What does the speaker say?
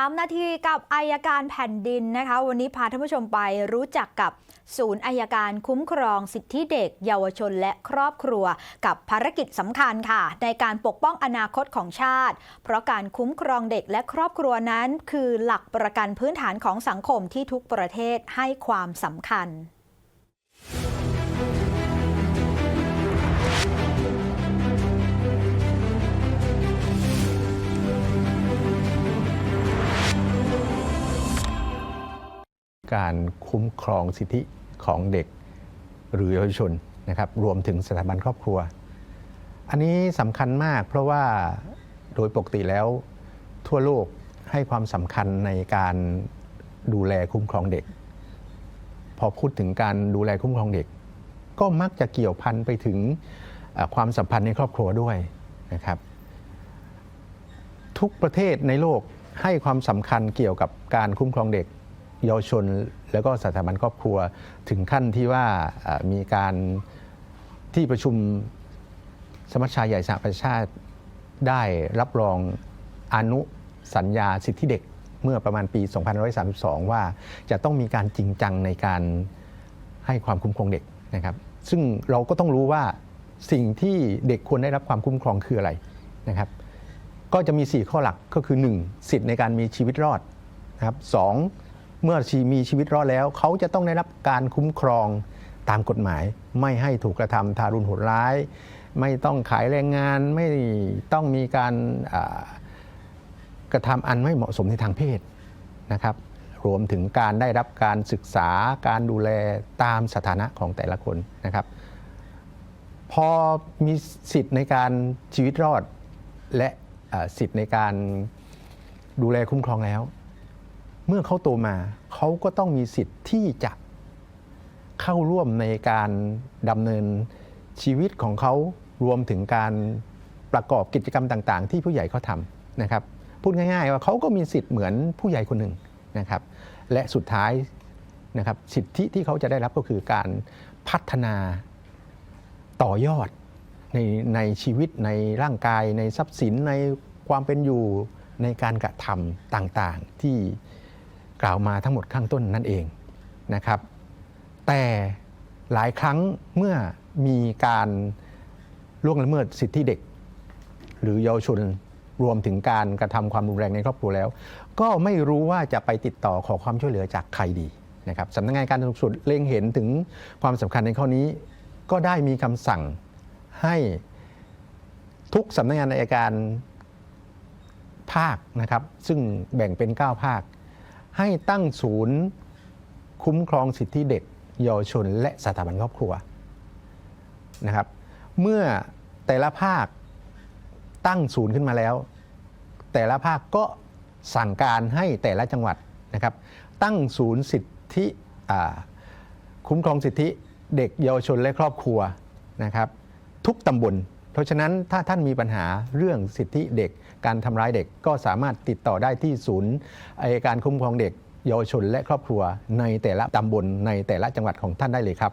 3 นาทีกับอายการแผ่นดินนะคะ วันนี้พาท่านผู้ชมไปรู้จักกับศูนย์อายการคุ้มครองสิทธิเด็ก เยาวชนและครอบครัว กับภารกิจสำคัญค่ะ ในการปกป้องอนาคตของชาติ เพราะการคุ้มครองเด็กและครอบครัวนั้น คือหลักประกันพื้นฐานของสังคมที่ทุกประเทศให้ความสำคัญ การคุ้มครองสิทธิของเด็กหรือเยาวชนนะครับรวมถึงสถาบันครอบครัว อันนี้สำคัญมากเพราะว่าโดยปกติแล้วทั่วโลกให้ความสำคัญในการดูแลคุ้มครองเด็ก พอพูดถึงการดูแลคุ้มครองเด็ก ก็มักจะเกี่ยวพันไปถึงความสัมพันธ์ในครอบครัวด้วยนะครับ ทุกประเทศในโลกให้ความสำคัญเกี่ยวกับการคุ้มครองเด็ก เยาวชน แล้วก็สถาบันครอบครัวถึงขั้นที่ว่ามีการที่ประชุมสมัชชาใหญ่สหประชาชาติได้รับรองอนุสัญญาสิทธิเด็กเมื่อประมาณปี 2532 ว่าจะต้องมีการจริงจังในการให้ความคุ้มครองเด็กนะครับ ซึ่งเราก็ต้องรู้ว่าสิ่งที่เด็กควรได้รับความคุ้มครองคืออะไรนะครับ ก็จะมี 4 ข้อหลักก็คือ 1. สิทธิ์ในการมีชีวิตรอดนะครับสอง เมื่อมีชีวิตรอดแล้ว เขาจะต้องได้รับการคุ้มครองตามกฎหมาย ไม่ให้ถูกกระทำทารุณโหดร้าย ไม่ต้องขายแรงงานไม่ต้องมีการกระทำอันไม่เหมาะสมในทางเพศนะครับ รวมถึงการได้รับการศึกษาการดูแลตามสถานะของแต่ละคนนะครับ พอมีสิทธิ์ในการชีวิตรอดและสิทธิ์ในการดูแลคุ้มครองแล้ว เมื่อเขาโตมาเขาก็ต้องมีสิทธิ์ที่จะเข้าร่วมในการดำเนินชีวิตของเขารวมถึงการประกอบกิจกรรมต่าง ๆ ที่ผู้ใหญ่เขาทำนะครับ พูดง่าย ๆ ว่าเขาก็มีสิทธิ์เหมือนผู้ใหญ่คนหนึ่งนะครับ และสุดท้ายนะครับสิทธิที่เขาจะได้รับก็คือการพัฒนาต่อยอดในในชีวิตในร่างกายในทรัพย์สินในความเป็นอยู่ในการกระทำต่างๆ ที่ กล่าวมาทั้งหมดข้างต้นนั่นเองนะครับ แต่หลายครั้งเมื่อมีการล่วงละเมิดสิทธิเด็ก หรือเยาวชนรวมถึงการกระทำความรุนแรงในครอบครัวแล้ว ก็ไม่รู้ว่าจะไปติดต่อขอความช่วยเหลือจากใครดีนะครับสำนักงานการสูงสุดเล็งเห็นถึงความสำคัญในข้อนี้ ก็ได้มีคำสั่งให้ทุกสำนักงานอัยการภาคนะครับ ซึ่งแบ่งเป็น 9 ภาค ให้ตั้งศูนย์คุ้มครองสิทธิเด็กเยาวชน และสถาบันครอบครัวนะครับ เมื่อแต่ละภาคตั้งศูนย์ขึ้นมาแล้ว แต่ละภาคก็สั่งการให้แต่ละจังหวัดนะครับ ตั้งศูนย์สิทธิคุ้มครองสิทธิเด็กเยาวชนและครอบครัวนะครับ ทุกตำบล เพราะฉะนั้นถ้าท่านมีปัญหาเรื่องสิทธิเด็ก การทำร้ายเด็กก็สามารถติดต่อได้ที่ศูนย์อายการคุ้มครองเด็ก เยาวชนและครอบครัวในแต่ละตำบลในแต่ละจังหวัดของท่านได้เลยครับ